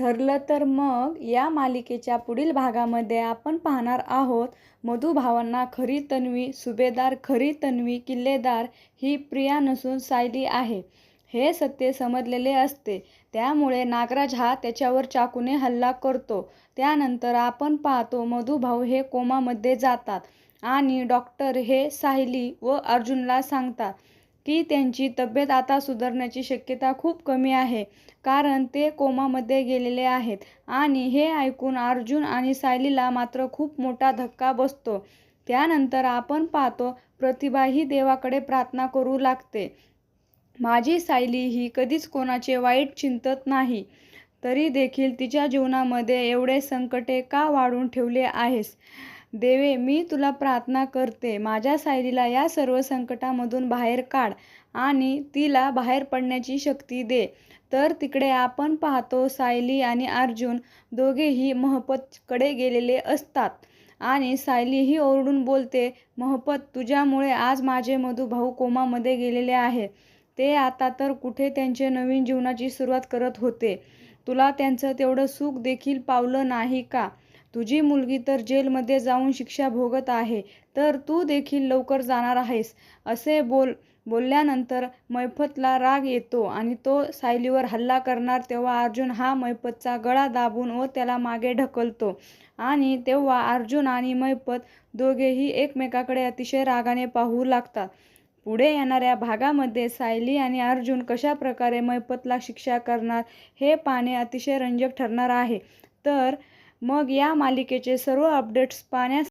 ठरलं तर मग या मालिकेच्या पुढील भागामध्ये आपण पाहणार आहोत मधुभावांना खरी तन्वी सुभेदार खरी तन्वी किल्लेदार ही प्रिया नसून सायली आहे. हे सत्य समजलेले असते. त्यामुळे नागराज हा त्याच्यावर चाकूने हल्ला करतो. त्यानंतर आपण पाहतो मधुभाऊ हे कोमामध्ये जातात आणि डॉक्टर हे सायली व अर्जुनला सांगतात. की त्यांची तब्येत आता सुधारण्याची शक्यता खूप कमी आहे कारण ते कोमामध्ये गेलेले आहेत. आणि हे ऐकून अर्जुन आणि सायलीला मात्र खूप मोठा धक्का बसतो. त्यानंतर आपण पाहतो प्रतिभा ही देवाकडे प्रार्थना करू लागते. माझी सायली ही कधीच कोणाचे वाईट चिंतत नाही. तरी देखील तिच्या जीवनामध्ये एवढे संकटे का वाढून ठेवले आहेस? देवे मी तुला प्रार्थना करते माझ्या सायलीला या सर्व संकटामधून बाहेर काढ आणि तिला बाहेर पडण्याची शक्ती दे. तर तिकडे आपण पाहतो सायली आणि अर्जुन दोघेही महपतकडे गेलेले असतात आणि सायली ही ओरडून बोलते महपत तुझ्यामुळे आज माझे मधुभाऊ कोमामध्ये गेलेले आहे. ते आता तर कुठे त्यांचे नवीन जीवनाची सुरुवात करत होते. तुला त्यांचं तेवढं सुख देखील पावलं नाही का? तुझी मुलगी तर जेलमध्ये जाऊन शिक्षा भोगत आहे तर तू देखील लवकर जाणार आहेस. असे बोल बोलल्यानंतर मैफतला राग येतो आणि तो सायलीवर हल्ला करणार तेव्हा अर्जुन हा मैफतचा गळा दाबून व त्याला मागे ढकलतो. आणि तेव्हा अर्जुन आणि मैफत दोघेही एकमेकाकडे अतिशय रागाने पाहू लागतात. पुढे येणाऱ्या भागामध्ये सायली आणि अर्जुन कशा प्रकारे मैपतला शिक्षा करणार हे पाहणे अतिशय रंजक ठरणार आहे. तर मग या मालिकेचे सर्व अपडेट्स पाहण्यास